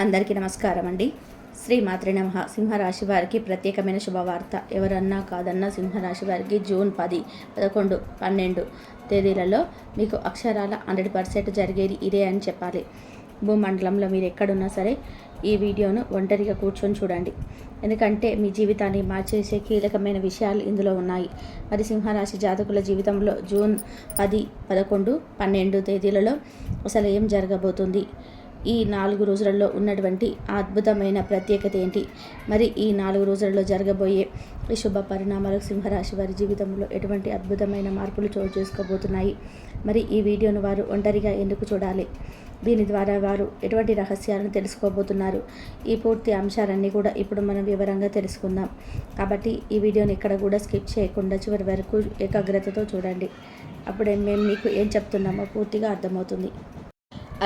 అందరికీ నమస్కారం అండి. శ్రీ మాత్రి నమ. సింహరాశి వారికి ప్రత్యేకమైన శుభవార్త. ఎవరన్నా కాదన్నా సింహరాశి వారికి జూన్ పది పదకొండు పన్నెండు తేదీలలో మీకు అక్షరాల హండ్రెడ్ పర్సెంట్ జరిగేది ఇదే అని చెప్పాలి. భూమండలంలో మీరు ఎక్కడున్నా సరే ఈ వీడియోను ఒంటరిగా కూర్చొని చూడండి. ఎందుకంటే మీ జీవితాన్ని మార్చేసే కీలకమైన విషయాలు ఇందులో ఉన్నాయి. మరి సింహరాశి జాతకుల జీవితంలో జూన్ పది పదకొండు పన్నెండు తేదీలలో అసలు ఏం జరగబోతుంది? ఈ నాలుగు రోజులలో ఉన్నటువంటి అద్భుతమైన ప్రత్యేకత ఏంటి? మరి ఈ నాలుగు రోజులలో జరగబోయే ఈ శుభ పరిణామాలు సింహరాశి వారి జీవితంలో ఎటువంటి అద్భుతమైన మార్పులు చోటు చేసుకోబోతున్నాయి? మరి ఈ వీడియోను వారు ఒంటరిగా ఎందుకు చూడాలి? దీని ద్వారా వారు ఎటువంటి రహస్యాలను తెలుసుకోబోతున్నారు? ఈ పూర్తి అంశాలన్నీ కూడా ఇప్పుడు మనం వివరంగా తెలుసుకుందాం. కాబట్టి ఈ వీడియోని ఇక్కడ కూడా స్కిప్ చేయకుండా చివరి వరకు ఏకాగ్రతతో చూడండి. అప్పుడే మేము మీకు ఏం చెప్తున్నామో పూర్తిగా అర్థమవుతుంది.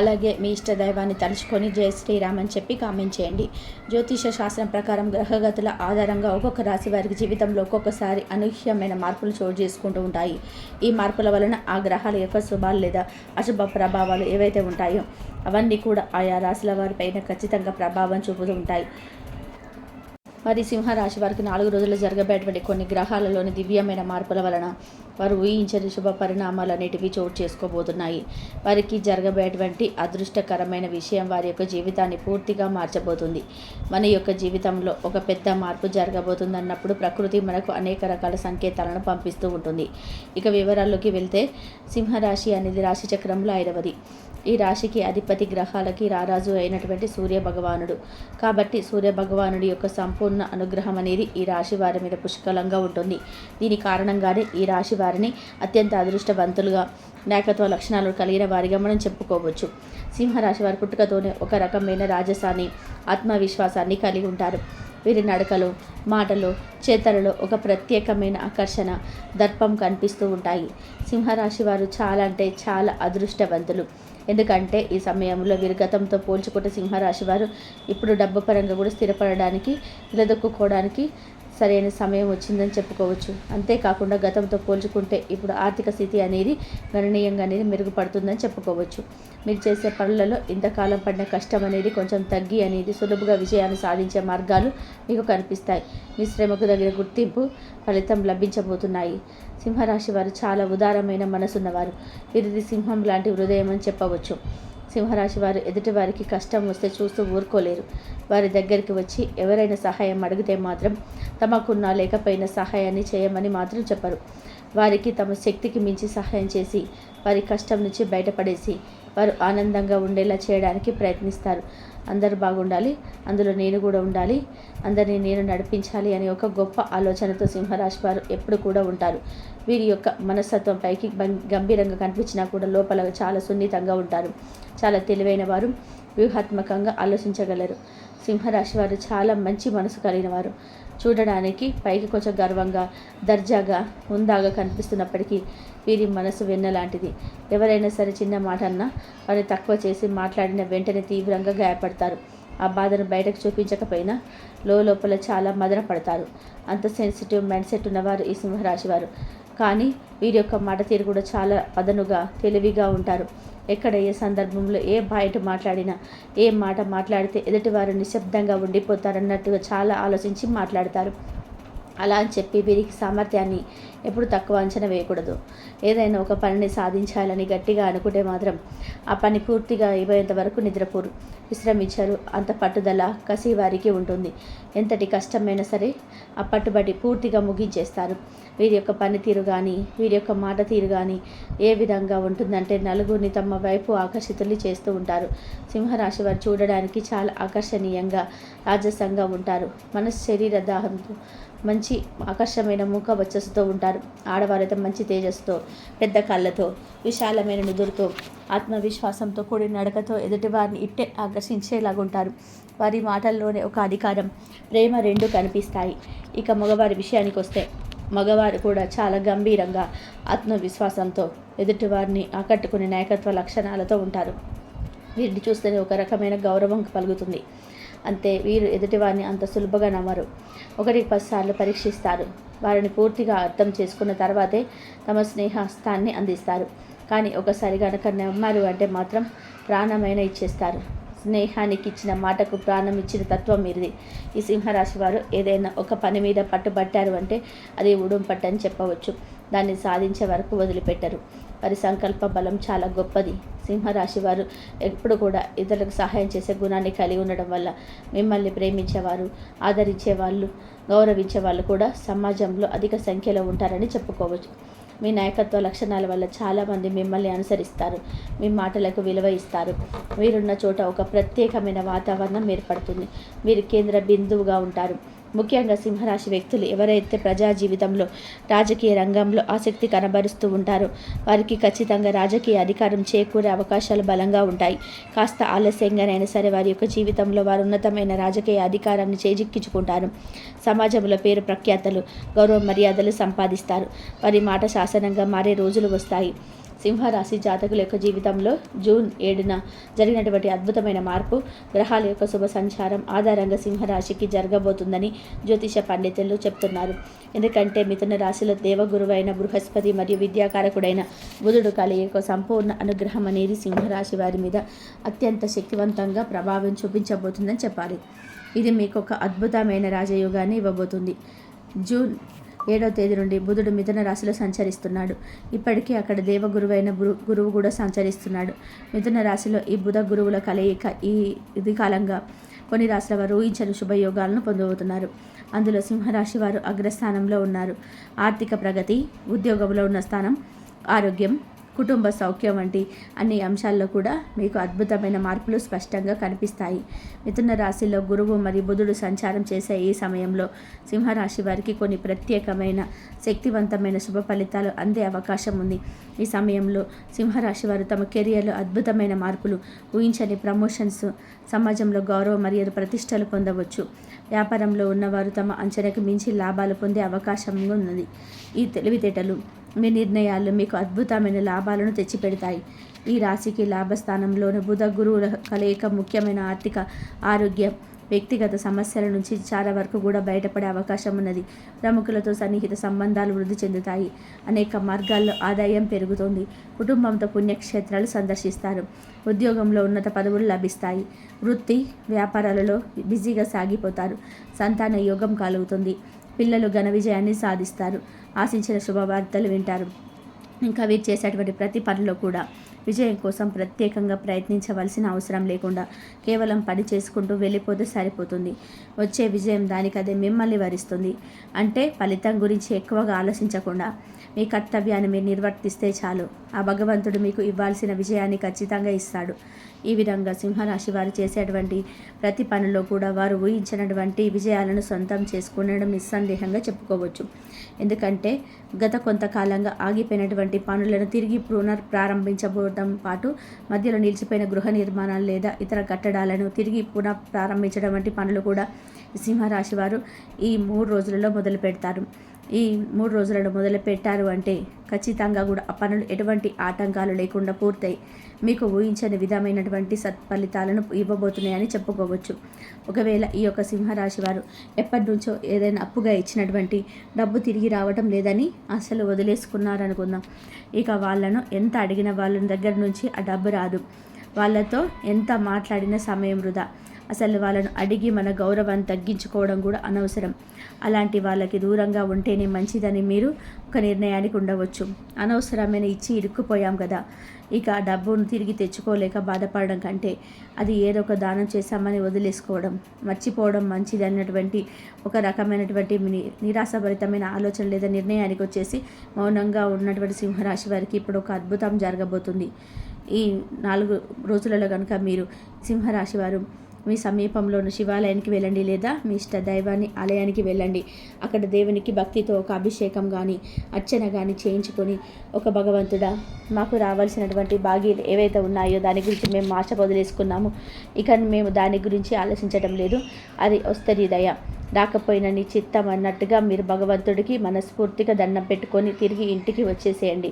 అలాగే మీ ఇష్ట దైవాన్ని తలుచుకొని జయ శ్రీరామ్ అని చెప్పి కామెంట్ చేయండి. జ్యోతిష శాస్త్రం ప్రకారం గ్రహగతుల ఆధారంగా ఒక్కొక్క రాశి వారికి జీవితంలో ఒక్కొక్కసారి అనూహ్యమైన మార్పులు చోటు చేసుకుంటూ ఉంటాయి. ఈ మార్పుల వలన ఆ గ్రహాల యొక్క శుభాలు లేదా అశుభ ప్రభావాలు ఏవైతే ఉంటాయో అవన్నీ కూడా ఆయా రాశుల వారిపైన ఖచ్చితంగా ప్రభావం చూపుతూ ఉంటాయి. మరి సింహరాశి వారికి నాలుగు రోజులు జరగబోయేటువంటి కొన్ని గ్రహాలలోని దివ్యమైన మార్పుల వలన వారు ఊహించని శుభ పరిణామాలు అనేటివి చోటు చేసుకోబోతున్నాయి. వారికి జరగబోయేటువంటి అదృష్టకరమైన విషయం వారి యొక్క జీవితాన్ని పూర్తిగా మార్చబోతుంది. మన యొక్క జీవితంలో ఒక పెద్ద మార్పు జరగబోతుంది అన్నప్పుడు ప్రకృతి మనకు అనేక రకాల సంకేతాలను పంపిస్తూ ఉంటుంది. ఇక వివరాల్లోకి వెళ్తే సింహరాశి అనేది రాశి చక్రంలో ఐదవది. ఈ రాశికి అధిపతి గ్రహాలకి రారాజు అయినటువంటి సూర్య భగవానుడు. కాబట్టి సూర్య భగవానుడి యొక్క సంపూర్ణ అనుగ్రహం అనేది ఈ రాశి వారి మీద పుష్కలంగా ఉంటుంది. దీని కారణంగానే ఈ రాశి వారిని అత్యంత అదృష్టవంతులుగా నాయకత్వ లక్షణాలు కలిగిన వారిగా మనం చెప్పుకోవచ్చు. సింహరాశి వారి పుట్టుకతోనే ఒక రకమైన రాజసాన్ని ఆత్మవిశ్వాసాన్ని కలిగి ఉంటారు. వీరి నడకలు మాటలు చేతలలో ఒక ప్రత్యేకమైన ఆకర్షణ దర్పం కనిపిస్తూ ఉంటాయి. సింహరాశి వారు చాలా అంటే చాలా అదృష్టవంతులు. ఎందుకంటే ఈ సమయంలో వీరి గతంతో పోల్చుకుంటే సింహరాశి వారు ఇప్పుడు డబ్బు పరంగా కూడా స్థిరపడడానికి నిలదొక్కుకోవడానికి సరైన సమయం వచ్చిందని చెప్పుకోవచ్చు. అంతేకాకుండా గతంతో పోల్చుకుంటే ఇప్పుడు ఆర్థిక స్థితి అనేది గణనీయంగా అనేది మెరుగుపడుతుందని చెప్పుకోవచ్చు. మీరు చేసే పనులలో ఇంతకాలం పడిన కష్టం అనేది కొంచెం తగ్గి అనేది సులభంగా విజయాన్ని సాధించే మార్గాలు మీకు కనిపిస్తాయి. మీ శ్రమకు తగిన గుర్తింపు ఫలితం లభించబోతున్నాయి. సింహరాశి వారు చాలా ఉదారమైన మనసున్నవారు. వీరిది సింహం లాంటి హృదయం అని చెప్పవచ్చు. సింహరాశి వారు ఎదుటివారికి కష్టం వస్తే చూస్తూ ఊరుకోలేరు. వారి దగ్గరికి వచ్చి ఎవరైనా సహాయం అడిగితే మాత్రం తమకున్నా లేకపోయినా సహాయాన్ని చేయమని మాత్రం చెప్పరు. వారికి తమ శక్తికి మించి సహాయం చేసి వారి కష్టం నుంచి బయటపడేసి వారు ఆనందంగా ఉండేలా చేయడానికి ప్రయత్నిస్తారు. అందరూ బాగుండాలి అందులో నేను కూడా ఉండాలి అందరినీ నేను నడిపించాలి అనే ఒక గొప్ప ఆలోచనతో సింహరాశి వారు ఎప్పుడు కూడా ఉంటారు. వీరి యొక్క మనస్తత్వం పైకి గంభీరంగా కనిపించినా కూడా లోపల చాలా సున్నితంగా ఉంటారు. చాలా తెలివైన వారు వ్యూహాత్మకంగా ఆలోచించగలరు. సింహరాశి వారు చాలా మంచి మనసు కలిగిన వారు. చూడడానికి పైకి కొంచెం గర్వంగా దర్జాగా ఉందాగా కనిపిస్తున్నప్పటికీ వీరి మనసు వెన్నలాంటిది ఎవరైనా సరే చిన్న మాట అన్నా వారిని తక్కువ చేసి మాట్లాడిన వెంటనే తీవ్రంగా గాయపడతారు. ఆ బాధను బయటకు చూపించకపోయినా లోపల చాలా మదన పడతారు అంత సెన్సిటివ్ మైండ్ సెట్ ఉన్నవారు ఈ సింహరాశి వారు. కానీ వీరి యొక్క మాట తీరు కూడా చాలా పదనుగా తెలివిగా ఉంటారు. ఎక్కడ ఏ సందర్భంలో ఏ బయట మాట్లాడినా ఏ మాట మాట్లాడితే ఎదుటివారు నిశ్శబ్దంగా ఉండిపోతారన్నట్టుగా చాలా ఆలోచించి మాట్లాడతారు. అలా అని చెప్పి వీరికి సామర్థ్యాన్ని ఎప్పుడు తక్కువ అంచనా వేయకూడదు. ఏదైనా ఒక పనిని సాధించాలని గట్టిగా అనుకుంటే మాత్రం ఆ పని పూర్తిగా అయిపోయేంత వరకు నిద్రపోరు. విశ్రమించారు. అంత పట్టుదల కసి వారికి ఉంటుంది. ఎంతటి కష్టమైనా సరే ఆ పట్టుబడి పూర్తిగా ముగించేస్తారు. వీరి యొక్క పనితీరు కానీ వీరి యొక్క మాట తీరు కానీ ఏ విధంగా ఉంటుందంటే నలుగురిని తమ వైపు ఆకర్షితులు చేస్తూ ఉంటారు. సింహరాశి వారు చూడడానికి చాలా ఆకర్షణీయంగా రాజసంగా ఉంటారు. మన శరీర దాహంతో మంచి ఆకర్షమైన ముఖ వచ్చస్సుతో ఉంటారు. ఆడవారైతే మంచి తేజస్సుతో పెద్ద కళ్ళతో విశాలమైన నుదురుతో ఆత్మవిశ్వాసంతో కూడిన నడకతో ఎదుటివారిని ఇట్టే ఆకర్షించేలాగా ఉంటారు. వారి మాటల్లోనే ఒక అధికారం ప్రేమ రెండు కనిపిస్తాయి. ఇక మగవారి విషయానికి వస్తే మగవారు కూడా చాలా గంభీరంగా ఆత్మవిశ్వాసంతో ఎదుటివారిని ఆకట్టుకునే నాయకత్వ లక్షణాలతో ఉంటారు. వీరిని చూస్తేనే ఒక రకమైన గౌరవం కలుగుతుంది. అంతే వీరు ఎదుటివారిని అంత సులభంగా నమ్మరు. ఒకటికి పదిసార్లు పరీక్షిస్తారు. వారిని పూర్తిగా అర్థం చేసుకున్న తర్వాతే తమ స్నేహస్థాన్ని అందిస్తారు. కానీ ఒకసారి గనక నమ్మారు అంటే మాత్రం ప్రాణమైన ఇచ్చేస్తారు. స్నేహానికి ఇచ్చిన మాటకు ప్రాణం ఇచ్చిన తత్వం మీరిది ఈ సింహరాశి వారు ఏదైనా ఒక పని మీద పట్టుబట్టారు అంటే అది ఉడుం పట్టని చెప్పవచ్చు. దాన్ని సాధించే వరకు వదిలిపెట్టరు. వారి సంకల్ప బలం చాలా గొప్పది. సింహరాశి వారు ఎప్పుడు కూడా ఇతరులకు సహాయం చేసే గుణాన్ని కలిగి ఉండడం వల్ల మిమ్మల్ని ప్రేమించేవారు ఆదరించే వాళ్ళు గౌరవించే వాళ్ళు కూడా సమాజంలో అధిక సంఖ్యలో ఉంటారని చెప్పుకోవచ్చు. మీ నాయకత్వ లక్షణాల వల్ల చాలామంది మిమ్మల్ని అనుసరిస్తారు. మీ మాటలకు విలువ ఇస్తారు. మీరున్న చోట ఒక ప్రత్యేకమైన వాతావరణం ఏర్పడుతుంది. మీరు కేంద్ర బిందువుగా ఉంటారు. ముఖ్యంగా సింహరాశి వ్యక్తులు ఎవరైతే ప్రజా జీవితంలో రాజకీయ రంగంలో ఆసక్తి కనబరుస్తూ ఉంటారో వారికి ఖచ్చితంగా రాజకీయ అధికారం చేకూరే అవకాశాలు బలంగా ఉంటాయి. కాస్త ఆలస్యంగానైనా సరే వారి యొక్క జీవితంలో వారు ఉన్నతమైన రాజకీయ అధికారాన్ని చేజిక్కించుకుంటారు. సమాజంలో పేరు ప్రఖ్యాతలు గౌరవ మర్యాదలు సంపాదిస్తారు. వారి మాట శాసనంగా మారే రోజులు వస్తాయి. సింహరాశి జాతకుల యొక్క జీవితంలో జూన్ ఏడున జరిగినటువంటి అద్భుతమైన మార్పు. గ్రహాల యొక్క శుభ సంచారం ఆధారంగా సింహరాశికి జరగబోతుందని జ్యోతిష పండితులు చెప్తున్నారు. ఎందుకంటే మిథున రాశిలో దేవగురువైన బృహస్పతి మరియు విద్యాకారకుడైన బుధుడు కలి యొక్క సంపూర్ణ అనుగ్రహం అనేది సింహరాశి వారి మీద అత్యంత శక్తివంతంగా ప్రభావం చూపించబోతుందని చెప్పాలి. ఇది మీకు ఒక అద్భుతమైన రాజయోగాన్ని ఇవ్వబోతుంది. జూన్ ఏడవ తేదీ నుండి బుధుడు మిథున రాశిలో సంచరిస్తున్నాడు. ఇప్పటికీ అక్కడ దేవగురువైన గురువు కూడా సంచరిస్తున్నాడు. మిథున రాశిలో ఈ బుధ గురువుల కలయిక ఈ ఇది కాలంగా కొన్ని రాశుల వారు ఊహించని శుభయోగాలను పొందబోతున్నారు. అందులో సింహరాశి వారు అగ్రస్థానంలో ఉన్నారు. ఆర్థిక ప్రగతి ఉద్యోగంలో ఉన్న స్థానం ఆరోగ్యం కుటుంబ సౌఖ్యం వంటి అన్ని అంశాల్లో కూడా మీకు అద్భుతమైన మార్పులు స్పష్టంగా కనిపిస్తాయి. మిథున రాశిలో గురువు మరియు బుధుడు సంచారం చేసే ఈ సమయంలో సింహరాశి వారికి కొన్ని ప్రత్యేకమైన శక్తివంతమైన శుభ ఫలితాలు అందే అవకాశం ఉంది. ఈ సమయంలో సింహరాశి వారు తమ కెరియర్లో అద్భుతమైన మార్పులు ఊహించని ప్రమోషన్స్ సమాజంలో గౌరవ మర్యాద ప్రతిష్టలు పొందవచ్చు. వ్యాపారంలో ఉన్నవారు తమ అంచనాకు మించి లాభాలు పొందే అవకాశం ఉన్నది. ఈ తెలివితేటలు మీ నిర్ణయాలు మీకు అద్భుతమైన లాభాలను తెచ్చిపెడతాయి. ఈ రాశికి లాభస్థానంలోని బుధ గురువుల కలయిక ముఖ్యమైన ఆర్థిక ఆరోగ్యం వ్యక్తిగత సమస్యల నుంచి చాలా వరకు కూడా బయటపడే అవకాశం ఉన్నది. ప్రముఖులతో సన్నిహిత సంబంధాలు వృద్ధి చెందుతాయి. అనేక మార్గాల్లో ఆదాయం పెరుగుతుంది. కుటుంబంతో పుణ్యక్షేత్రాలు సందర్శిస్తారు. ఉద్యోగంలో ఉన్నత పదవులు లభిస్తాయి. వృత్తి వ్యాపారాలలో బిజీగా సాగిపోతారు. సంతాన యోగం కలుగుతుంది. పిల్లలు ఘన విజయాన్ని సాధిస్తారు. ఆశించిన శుభవార్తలు వింటారు. ఇంకా వీరు చేసేటువంటి ప్రతి పనిలో కూడా విజయం కోసం ప్రత్యేకంగా ప్రయత్నించవలసిన అవసరం లేకుండా కేవలం పని చేసుకుంటూ వెళ్ళిపోతే సరిపోతుంది. వచ్చే విజయం దానికదే మిమ్మల్ని వరిస్తుంది. అంటే ఫలితం గురించి ఎక్కువగా ఆలోచించకుండా మీ కర్తవ్యాన్ని మీరు నిర్వర్తిస్తే చాలు. ఆ భగవంతుడు మీకు ఇవ్వాల్సిన విజయాన్ని ఖచ్చితంగా ఇస్తాడు. ఈ విధంగా సింహరాశి వారు చేసేటువంటి ప్రతి పనిలో కూడా వారు ఊహించినటువంటి విజయాలను సొంతం చేసుకునడం నిస్సందేహంగా చెప్పుకోవచ్చు. ఎందుకంటే గత కొంతకాలంగా ఆగిపోయినటువంటి పనులను తిరిగి పునర్ ప్రారంభించబోవడం పాటు మధ్యలో నిలిచిపోయిన గృహ నిర్మాణాలు లేదా ఇతర కట్టడాలను తిరిగి పునః ప్రారంభించడం వంటి పనులు కూడా సింహరాశి వారు ఈ మూడు రోజులలో మొదలు పెడతారు ఈ మూడు రోజులను మొదలు పెట్టారు అంటే ఖచ్చితంగా కూడా ఆ పనులు ఎటువంటి ఆటంకాలు లేకుండా పూర్తయి మీకు ఊహించని విధమైనటువంటి సత్ఫలితాలను ఇవ్వబోతున్నాయని చెప్పుకోవచ్చు. ఒకవేళ ఈ యొక్క సింహరాశి వారు ఎప్పటి నుంచో ఏదైనా అప్పుగా ఇచ్చినటువంటి డబ్బు తిరిగి రావటం లేదని అసలు వదిలేసుకున్నారనుకుందాం. ఇక వాళ్ళను ఎంత అడిగిన వాళ్ళ దగ్గర నుంచి ఆ డబ్బు రాదు. వాళ్ళతో ఎంత మాట్లాడిన సమయం వృధా. అసలు వాళ్ళను అడిగి మన గౌరవాన్ని తగ్గించుకోవడం కూడా అనవసరం. అలాంటి వాళ్ళకి దూరంగా ఉంటేనే మంచిదని మీరు ఒక నిర్ణయానికి ఉండవచ్చు. అనవసరమైన ఇచ్చి ఇరుక్కుపోయాం కదా. ఇక డబ్బును తిరిగి తెచ్చుకోలేక బాధపడడం కంటే అది ఏదో ఒక దానం చేశామని వదిలేసుకోవడం మర్చిపోవడం మంచిది అన్నటువంటి ఒక రకమైనటువంటి నిరాశభరితమైన ఆలోచన లేదా నిర్ణయానికి వచ్చేసి మౌనంగా ఉన్నటువంటి సింహరాశి వారికి ఇప్పుడు ఒక అద్భుతం జరగబోతుంది. ఈ నాలుగు రోజులలో కనుక మీరు సింహరాశి వారు మీ సమీపంలోని శివాలయానికి వెళ్ళండి లేదా మీ ఇష్ట దైవాన్ని ఆలయానికి వెళ్ళండి. అక్కడ దేవునికి భక్తితో ఒక అభిషేకం కానీ అర్చన కానీ చేయించుకొని ఒక భగవంతుడా మాకు రావాల్సినటువంటి భాగ్యాలు ఏవైతే ఉన్నాయో దాని గురించి మేము ఆశ వదిలేసుకున్నాము. ఇక మేము దాని గురించి ఆలోచించడం లేదు. అది వస్తుంది దయ. రాకపోయిన నీ చిత్తం అన్నట్టుగా మీరు భగవంతుడికి మనస్ఫూర్తిగా దండం పెట్టుకొని తిరిగి ఇంటికి వచ్చేసేయండి.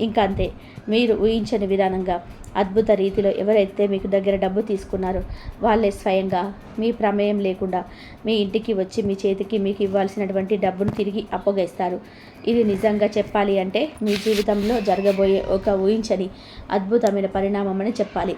ఇంకా అంతే మీరు ఊహించని విధానంగా అద్భుత రీతిలో ఎవరైతే మీకు దగ్గర డబ్బు తీసుకున్నారో వాళ్ళే స్వయంగా మీ ప్రమేయం లేకుండా మీ ఇంటికి వచ్చి మీ చేతికి మీకు ఇవ్వాల్సినటువంటి డబ్బును తిరిగి అప్పగిస్తారు. ఇది నిజంగా చెప్పాలి అంటే మీ జీవితంలో జరగబోయే ఒక ఊహించని అద్భుతమైన పరిణామం అని చెప్పాలి.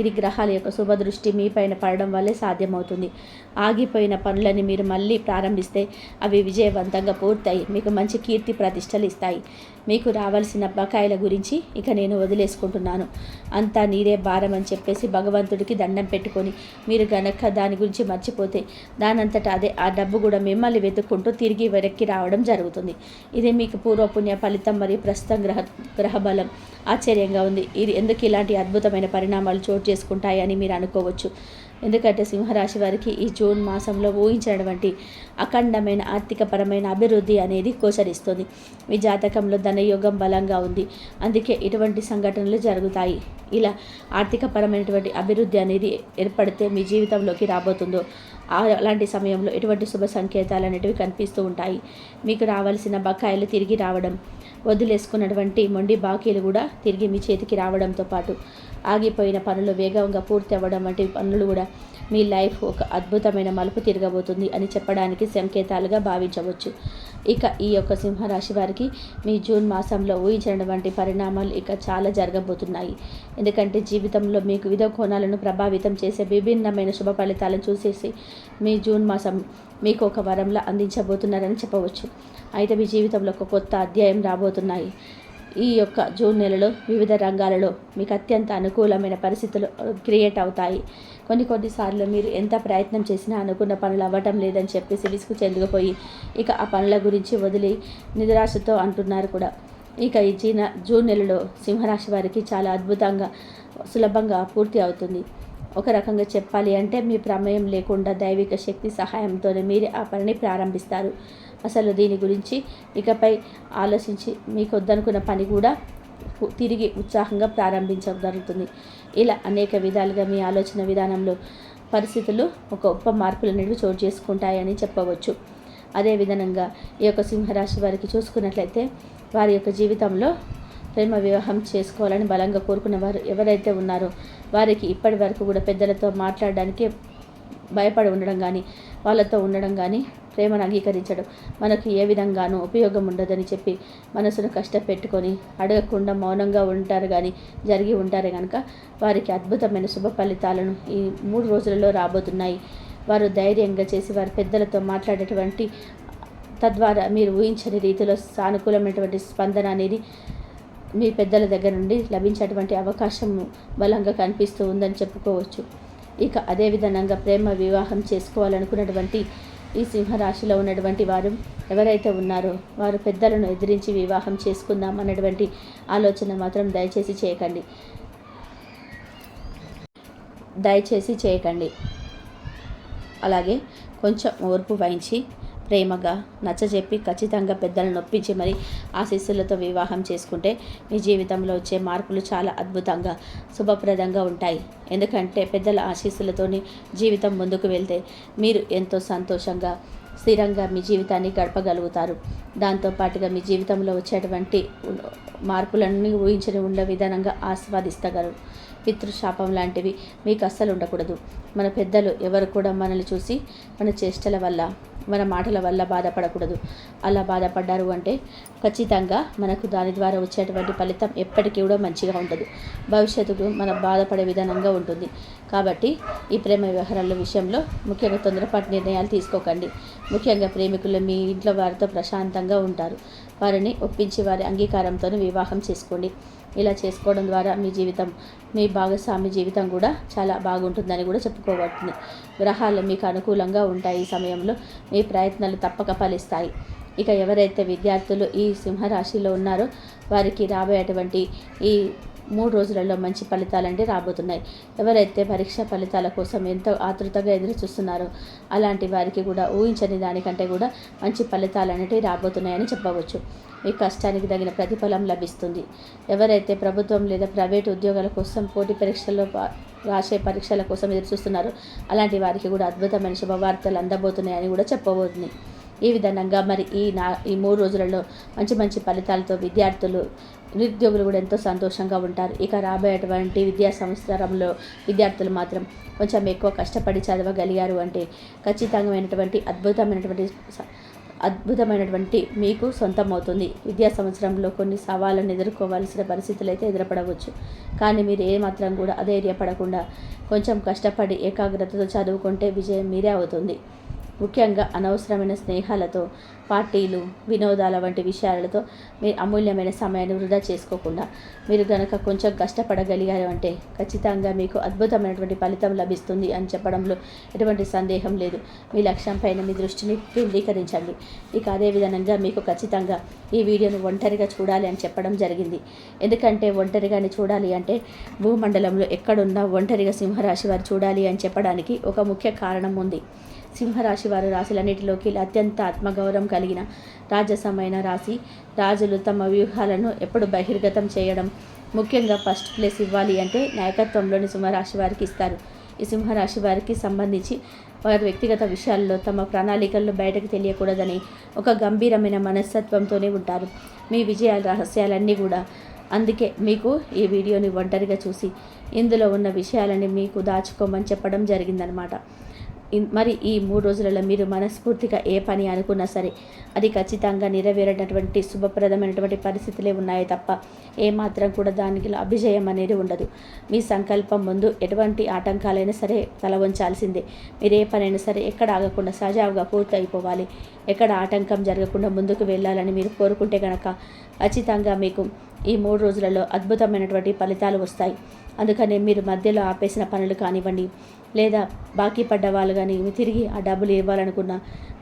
ఇది గ్రహాల యొక్క శుభదృష్టి మీ పైన పడడం వల్లే సాధ్యమవుతుంది. ఆగిపోయిన పనులని మీరు మళ్ళీ ప్రారంభిస్తే అవి విజయవంతంగా పూర్తయి. మీకు మంచి కీర్తి ప్రతిష్టలు ఇస్తాయి. మీకు రావాల్సిన బకాయిల గురించి ఇక నేను వదిలేసుకుంటున్నాను. అంతా నీరే భారం అని చెప్పేసి భగవంతుడికి దండం పెట్టుకొని మీరు గనక దాని గురించి మర్చిపోతే దానంతటా అదే ఆ డబ్బు కూడా మిమ్మల్ని వెతుక్కుంటూ తిరిగి వెనక్కి రావడం జరుగుతుంది. ఇది మీకు పూర్వపుణ్య ఫలితం మరియు ప్రస్తుతం గ్రహ గ్రహబలం. ఆశ్చర్యంగా ఉంది. ఇది ఎందుకు ఇలాంటి అద్భుతమైన పరిణామాలు చోటు చేసుకుంటాయని మీరు అనుకోవచ్చు. ఎందుకంటే సింహరాశి వారికి ఈ జూన్ మాసంలో ఊహించినటువంటి అఖండమైన ఆర్థికపరమైన అభివృద్ధి అనేది గోచరిస్తుంది. మీ జాతకంలో ధనయోగం బలంగా ఉంది. అందుకే ఇటువంటి సంఘటనలు జరుగుతాయి. ఇలా ఆర్థికపరమైనటువంటి అభివృద్ధి అనేది ఏర్పడితే మీ జీవితంలోకి రాబోతుందో అలాంటి సమయంలో ఎటువంటి శుభ సంకేతాలు అనేటివి కనిపిస్తూ ఉంటాయి. మీకు రావాల్సిన బకాయిలు తిరిగి రావడం వదిలేసుకున్నటువంటి మొండి బాకీలు కూడా తిరిగి మీ చేతికి రావడంతో పాటు ఆగిపోయిన పనులు వేగంగా పూర్తి అవ్వడం వంటి పనులు కూడా మీ లైఫ్ ఒక అద్భుతమైన మలుపు తిరగబోతుంది అని చెప్పడానికి సంకేతాలుగా భావించవచ్చు. ఇక ఈ యొక్క సింహరాశి వారికి మీ జూన్ మాసంలో ఊహించినటువంటి పరిణామాలు ఇక చాలా జరగబోతున్నాయి. ఎందుకంటే జీవితంలో మీకు వివిధ కోణాలను ప్రభావితం చేసే విభిన్నమైన శుభ ఫలితాలను చూసేసి మీ జూన్ మాసం మీకు ఒక వరంలా అందించబోతున్నారని చెప్పవచ్చు. అయితే మీ జీవితంలో ఒక కొత్త అధ్యాయం రాబోతున్నాయి. ఈ యొక్క జూన్ నెలలో వివిధ రంగాలలో మీకు అత్యంత అనుకూలమైన పరిస్థితులు క్రియేట్ అవుతాయి. కొన్ని కొన్నిసార్లు మీరు ఎంత ప్రయత్నం చేసినా అనుకున్న పనులు అవ్వటం లేదని చెప్పేసి విసుగు చెందుకుపోయి ఇక ఆ పనుల గురించి వదిలి నిరాశతో అంటున్నారు కూడా. ఇక ఈ జీన జూన్ నెలలో సింహరాశి వారికి చాలా అద్భుతంగా సులభంగా పూర్తి అవుతుంది. ఒక రకంగా చెప్పాలి అంటే మీ ప్రమేయం లేకుండా దైవిక శక్తి సహాయంతోనే మీరే ఆ పనిని ప్రారంభిస్తారు. అసలు దీని గురించి ఇకపై ఆలోచించి మీకు వద్దనుకున్న పని కూడా తిరిగి ఉత్సాహంగా ప్రారంభించగలుగుతుంది ఇలా అనేక విధాలుగా మీ ఆలోచన విధానంలో పరిస్థితులు ఒక గొప్ప మార్పులు అనేవి చోటు చేసుకుంటాయని చెప్పవచ్చు. అదే విధంగా ఈ యొక్క సింహరాశి వారికి చూసుకున్నట్లయితే వారి యొక్క జీవితంలో ప్రేమ వివాహం చేసుకోవాలని బలంగా కోరుకున్న వారు ఎవరైతే ఉన్నారో వారికి ఇప్పటి వరకు కూడా పెద్దలతో మాట్లాడడానికి భయపడి ఉండడం కానీ వాళ్ళతో ఉండడం కానీ ప్రేమను అంగీకరించడం. మనకు ఏ విధంగానూ ఉపయోగం ఉండదని చెప్పి మనసును కష్టపెట్టుకొని అడగకుండా మౌనంగా ఉంటారు కానీ జరిగి ఉంటారే కనుక వారికి అద్భుతమైన శుభ ఫలితాలను ఈ మూడు రోజులలో రాబోతున్నాయి. వారు ధైర్యంగా చేసి వారి పెద్దలతో మాట్లాడేటువంటి తద్వారా మీరు ఊహించని రీతిలో సానుకూలమైనటువంటి స్పందన అనేది మీ పెద్దల దగ్గర నుండి లభించేటువంటి అవకాశం బలంగా కనిపిస్తూ ఉందని చెప్పుకోవచ్చు. ఇక అదే విధంగా ప్రేమ వివాహం చేసుకోవాలనుకున్నటువంటి ఈ సింహరాశిలో ఉన్నటువంటి వారు ఎవరైతే ఉన్నారో వారు పెద్దలను ఎదిరించి వివాహం చేసుకుందాం అన్నటువంటి ఆలోచన మాత్రం దయచేసి చేయకండి. దయచేసి చేయకండి. అలాగే కొంచెం ఓర్పు వహించి ప్రేమగా నచ్చజెప్పి ఖచ్చితంగా పెద్దలను నొప్పించి మరి ఆశీస్సులతో వివాహం చేసుకుంటే మీ జీవితంలో వచ్చే మార్పులు చాలా అద్భుతంగా శుభప్రదంగా ఉంటాయి. ఎందుకంటే పెద్దల ఆశీస్సులతోని జీవితం ముందుకు వెళ్తే మీరు ఎంతో సంతోషంగా స్థిరంగా మీ జీవితాన్ని గడపగలుగుతారు. దాంతోపాటుగా మీ జీవితంలో వచ్చేటువంటి మార్పులన్నీ ఊహించని ఉండే విధానంగా ఆస్వాదిస్తగలరు. పితృశాపం లాంటివి మీకు అస్సలు ఉండకూడదు. మన పెద్దలు ఎవరు కూడా మనల్ని చూసి మన చేష్టల వల్ల మన మాటల వల్ల బాధపడకూడదు. అలా బాధపడ్డారు అంటే ఖచ్చితంగా మనకు దాని ద్వారా వచ్చేటువంటి ఫలితం ఎప్పటికీ కూడా మంచిగా ఉండదు. భవిష్యత్తుకు మనం బాధపడే విధానంగా ఉంటుంది. కాబట్టి ఈ ప్రేమ వ్యవహారాల విషయంలో ముఖ్యంగా తొందరపాటు నిర్ణయాలు తీసుకోకండి. ముఖ్యంగా ప్రేమికులు మీ ఇంట్లో వారితో ప్రశాంతంగా ఉంటారు. వారిని ఒప్పించి వారి అంగీకారంతో వివాహం చేసుకోండి. ఇలా చేసుకోవడం ద్వారా మీ జీవితం మీ భాగస్వామి జీవితం కూడా చాలా బాగుంటుందని కూడా చెప్పుకోబడుతుంది. గ్రహాలు మీకు అనుకూలంగా ఉంటాయి ఈ సమయంలో. మీ ప్రయత్నాలు తప్పక ఫలిస్తాయి. ఇక ఎవరైతే విద్యార్థులు ఈ సింహరాశిలో ఉన్నారో వారికి రాబోయేటువంటి ఈ మూడు రోజులలో మంచి ఫలితాలంటే రాబోతున్నాయి. ఎవరైతే పరీక్ష ఫలితాల కోసం ఎంతో ఆతృతగా ఎదురు చూస్తున్నారో అలాంటి వారికి కూడా ఊహించని దానికంటే కూడా మంచి ఫలితాలు అనేవి రాబోతున్నాయని చెప్పవచ్చు. మీ కష్టానికి తగిన ప్రతిఫలం లభిస్తుంది. ఎవరైతే ప్రభుత్వం లేదా ప్రైవేట్ ఉద్యోగాల కోసం పోటీ పరీక్షల్లో రాసే పరీక్షల కోసం ఎదురు చూస్తున్నారో అలాంటి వారికి కూడా అద్భుతమైన శుభవార్తలు అందబోతున్నాయని కూడా చెప్పబోతుంది. ఈ విధంగా మరి ఈ నా ఈ మూడు రోజులలో మంచి మంచి ఫలితాలతో విద్యార్థులు నిరుద్యోగులు కూడా ఎంతో సంతోషంగా ఉంటారు. ఇక రాబోయేటువంటి విద్యా సంవత్సరంలో విద్యార్థులు మాత్రం కొంచెం ఎక్కువ కష్టపడి చదవగలిగారు అంటే ఖచ్చితమైనటువంటి అద్భుతమైనటువంటి అద్భుతమైనటువంటి మీకు సొంతమవుతుంది. విద్యా సంవత్సరంలో కొన్ని సవాళ్ళను ఎదుర్కోవాల్సిన పరిస్థితులు అయితే ఎదురపడవచ్చు. కానీ మీరు ఏమాత్రం కూడా అధైర్యపడకుండా కొంచెం కష్టపడి ఏకాగ్రతతో చదువుకుంటే విజయం మీరే అవుతుంది. ముఖ్యంగా అనవసరమైన స్నేహాలతో పార్టీలు వినోదాల వంటి విషయాలతో మీరు అమూల్యమైన సమయాన్ని వృధా చేసుకోకుండా మీరు గనక కొంచెం కష్టపడగలిగారు అంటే ఖచ్చితంగా మీకు అద్భుతమైనటువంటి ఫలితం లభిస్తుంది అని చెప్పడంలో ఎటువంటి సందేహం లేదు. మీ లక్ష్యం పైన మీ దృష్టిని కేంద్రీకరించండి ఇక అదే విధంగా మీకు ఖచ్చితంగా ఈ వీడియోను ఒంటరిగా చూడాలి అని చెప్పడం జరిగింది. ఎందుకంటే ఒంటరిగానే చూడాలి అంటే భూమండలంలో ఎక్కడున్నా ఒంటరిగా సింహరాశి వారు చూడాలి అని చెప్పడానికి ఒక ముఖ్య కారణం ఉంది. సింహరాశి వారు రాశులన్నిటిలోకి అత్యంత ఆత్మగౌరవం కలిగిన రాజసమైన రాశి. రాజులు తమ వ్యూహాలను ఎప్పుడు బహిర్గతం చేయడం ముఖ్యంగా ఫస్ట్ ప్లేస్ ఇవ్వాలి అంటే నాయకత్వంలోని సింహరాశి వారికి ఇస్తారు. ఈ సింహరాశి వారికి సంబంధించి వారి వ్యక్తిగత విషయాల్లో తమ ప్రణాళికల్లో బయటకు తెలియకూడదని ఒక గంభీరమైన మనస్తత్వంతోనే ఉంటారు. మీ విజయాల రహస్యాలన్నీ కూడా. అందుకే మీకు ఈ వీడియోని ఒంటరిగా చూసి ఇందులో ఉన్న విషయాలని మీకు దాచుకోమని చెప్పడం జరిగిందనమాట మరి ఈ మూడు రోజులలో మీరు మనస్ఫూర్తిగా ఏ పని అనుకున్నా సరే అది ఖచ్చితంగా నెరవేరేటటువంటి శుభప్రదమైనటువంటి పరిస్థితులే ఉన్నాయి తప్ప ఏమాత్రం కూడా దానికి అభిజయం అనేది ఉండదు. మీ సంకల్పం ముందు ఎటువంటి ఆటంకాలైనా సరే తల వంచాల్సిందే. మీరు ఏ పనైనా సరే ఎక్కడ ఆగకుండా సజావుగా పూర్తయిపోవాలి. ఎక్కడ ఆటంకం జరగకుండా ముందుకు వెళ్ళాలని మీరు కోరుకుంటే కనుక ఖచ్చితంగా మీకు ఈ మూడు రోజులలో అద్భుతమైనటువంటి ఫలితాలు వస్తాయి. అందుకనే మీరు మధ్యలో ఆపేసిన పనులు కానివ్వండి లేదా బాకీ పడ్డ వాళ్ళు కానీ తిరిగి ఆ డబ్బులు ఇవ్వాలనుకున్న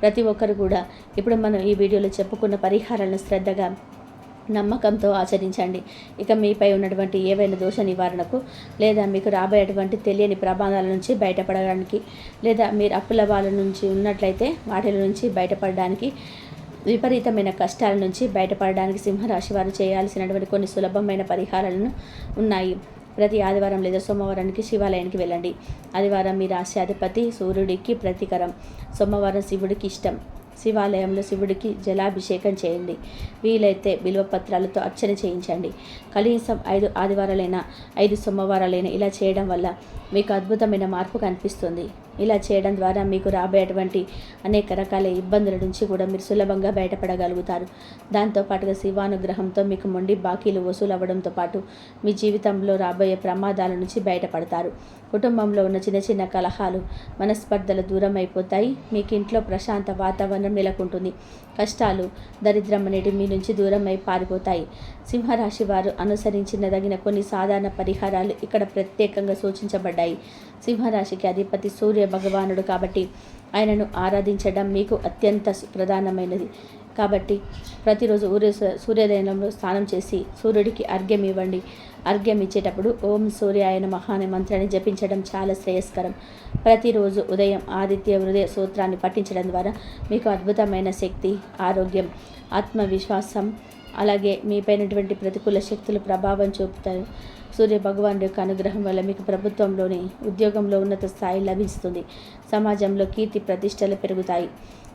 ప్రతి ఒక్కరు కూడా ఇప్పుడు మనం ఈ వీడియోలో చెప్పుకున్న పరిహారాలను శ్రద్ధగా నమ్మకంతో ఆచరించండి. ఇక మీపై ఉన్నటువంటి ఏవైనా దోష నివారణకు లేదా మీకు రాబోయేటువంటి తెలియని ప్రమాదాల నుంచి బయటపడడానికి లేదా మీరు అప్పుల వాళ్ళ నుంచి ఉన్నట్లయితే వాటి నుంచి బయటపడడానికి విపరీతమైన కష్టాల నుంచి బయటపడడానికి సింహరాశి వారు చేయాల్సినటువంటి కొన్ని సులభమైన పరిహారాలను ఉన్నాయి. ప్రతి ఆదివారం లేదా సోమవారానికి శివాలయానికి వెళ్ళండి. ఆదివారం మీ రాశ్యాధిపతి సూర్యుడికి ప్రతికరం. సోమవారం శివుడికి ఇష్టం. శివాలయంలో శివుడికి జలాభిషేకం చేయండి. వీలైతే బిల్వపత్రాలతో అర్చన చేయించండి. కనీసం ఐదు ఆదివారాలైనా ఐదు సోమవారాలైనా ఇలా చేయడం వల్ల మీకు అద్భుతమైన మార్పు కనిపిస్తుంది. ఇలా చేయడం ద్వారా మీకు రాబోయేటువంటి అనేక రకాల ఇబ్బందుల నుంచి కూడా మీరు సులభంగా బయటపడగలుగుతారు. దాంతోపాటుగా శివానుగ్రహంతో మీకు మొండి బాకీలు వసూలు అవ్వడంతో పాటు మీ జీవితంలో రాబోయే ప్రమాదాల నుంచి బయటపడతారు. కుటుంబంలో ఉన్న చిన్న చిన్న కలహాలు మనస్పర్ధలు దూరం అయిపోతాయి మీకు ఇంట్లో ప్రశాంత వాతావరణం నెలకొంటుంది. కష్టాలు దరిద్రం అనేటి మీ నుంచి దూరం అయి పారిపోతాయి. సింహరాశి వారు అనుసరించినదగిన కొన్ని సాధారణ పరిహారాలు ఇక్కడ ప్రత్యేకంగా సూచించబడ్డాయి. సింహరాశికి అధిపతి సూర్య భగవానుడు కాబట్టి ఆయనను ఆరాధించడం మీకు అత్యంత ప్రధానమైనది కాబట్టి ప్రతిరోజు ఊరే సూర్యోదయంలో స్నానం చేసి సూర్యుడికి అర్ఘ్యం ఇవ్వండి. అర్ఘ్యం ఇచ్చేటప్పుడు ఓం సూర్యాయన మహాని మంత్రాన్ని జపించడం చాలా శ్రేయస్కరం. ప్రతిరోజు ఉదయం ఆదిత్య హృదయ సూత్రాన్ని పఠించడం ద్వారా మీకు అద్భుతమైన శక్తి ఆరోగ్యం ఆత్మవిశ్వాసం అలాగే మీపైనటువంటి ప్రతికూల శక్తులు ప్రభావం చూపుతారు సూర్య భగవాన్ యొక్క అనుగ్రహం వల్ల మీకు ప్రభుత్వంలోని ఉద్యోగంలో ఉన్నత స్థాయి లభిస్తుంది. సమాజంలో కీర్తి ప్రతిష్టలు పెరుగుతాయి.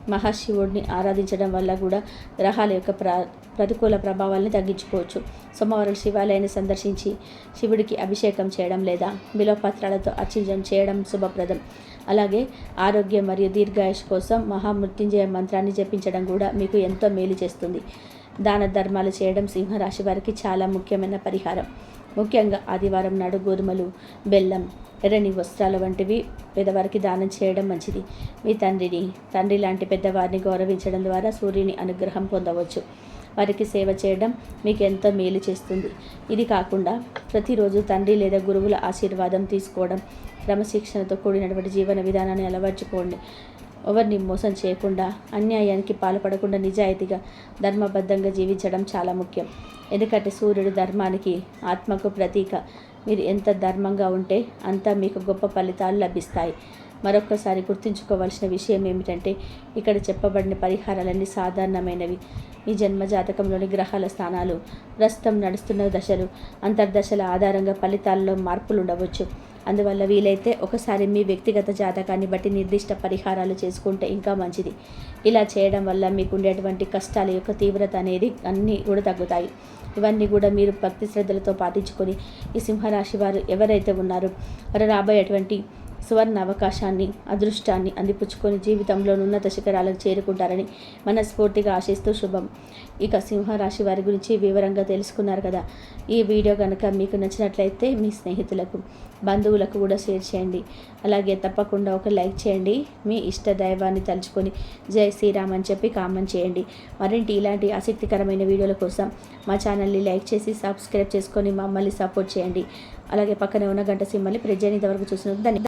మహాశివుడిని ఆరాధించడం వల్ల కూడా గ్రహాల యొక్క ప్ర ప్రతికూల ప్రభావాలను తగ్గించుకోవచ్చు. సోమవారం శివాలయాన్ని సందర్శించి శివుడికి అభిషేకం చేయడం లేదా బిలోపత్రాలతో అర్చించడం చేయడం శుభప్రదం. అలాగే ఆరోగ్యం మరియు దీర్ఘాయుష్ కోసం మహామృత్యుంజయ మంత్రాన్ని జపించడం కూడా మీకు ఎంతో మేలు చేస్తుంది. దాన ధర్మాలు చేయడం సింహరాశి వారికి చాలా ముఖ్యమైన పరిహారం. ముఖ్యంగా ఆదివారం నాడు గోధుమలు బెల్లం ఎర్రని వస్త్రాలు వంటివి పెద్దవారికి దానం చేయడం మంచిది. మీ తండ్రిని తండ్రి లాంటి పెద్దవారిని గౌరవించడం ద్వారా సూర్యుని అనుగ్రహం పొందవచ్చు. వారికి సేవ చేయడం మీకు ఎంతో మేలు చేస్తుంది. ఇది కాకుండా ప్రతిరోజు తండ్రి లేదా గురువుల ఆశీర్వాదం తీసుకోవడం క్రమశిక్షణతో కూడినటువంటి జీవన విధానాన్ని అలవర్చుకోండి. ఎవరిని మోసం చేయకుండా అన్యాయానికి పాల్పడకుండా నిజాయితీగా ధర్మబద్ధంగా జీవించడం చాలా ముఖ్యం. ఎందుకంటే సూర్యుడు ధర్మానికి ఆత్మకు ప్రతీక. మీరు ఎంత ధర్మంగా ఉంటే అంత మీకు గొప్ప ఫలితాలు లభిస్తాయి. మరొకసారి గుర్తుంచుకోవాల్సిన విషయం ఏమిటంటే ఇక్కడ చెప్పబడిన పరిహారాలన్నీ సాధారణమైనవి. ఈ జన్మ జాతకంలోని గ్రహాల స్థానాలు ప్రస్తుతం నడుస్తున్న దశలు అంతర్దశల ఆధారంగా ఫలితాల్లో మార్పులు ఉండవచ్చు అందువల్ల వీలైతే ఒకసారి మీ వ్యక్తిగత జాతకాన్ని బట్టి నిర్దిష్ట పరిహారాలు చేసుకుంటే ఇంకా మంచిది. ఇలా చేయడం వల్ల మీకు ఉండేటువంటి కష్టాల యొక్క తీవ్రత అనేది అన్నీ కూడా తగ్గుతాయి. ఇవన్నీ కూడా మీరు భక్తి శ్రద్ధలతో పాటించుకొని ఈ సింహరాశి వారు ఎవరైతే ఉన్నారో వారు రాబోయేటువంటి సువర్ణ అవకాశాన్ని అదృష్టాన్ని అందిపుచ్చుకొని జీవితంలో ఉన్నత శిఖరాలను చేరుకుంటారని మనస్ఫూర్తిగా ఆశిస్తూ శుభం. ఇక సింహరాశి వారి గురించి వివరంగా తెలుసుకున్నారు కదా. ఈ వీడియో కనుక మీకు నచ్చినట్లయితే మీ స్నేహితులకు బంధువులకు కూడా షేర్ చేయండి. అలాగే తప్పకుండా ఒక లైక్ చేయండి. మీ ఇష్ట దైవాన్ని తలుచుకొని జై శ్రీరామ్ అని చెప్పి కామెంట్ చేయండి. మరింటి ఇలాంటి ఆసక్తికరమైన వీడియోల కోసం మా ఛానల్ని లైక్ చేసి సబ్స్క్రైబ్ చేసుకొని మమ్మల్ని సపోర్ట్ చేయండి. అలాగే పక్కనే ఉన్న గంట సిమ్మల్ని ప్రెజెంట్ వరకు చూసినందుకు ధన్యవాదాలు.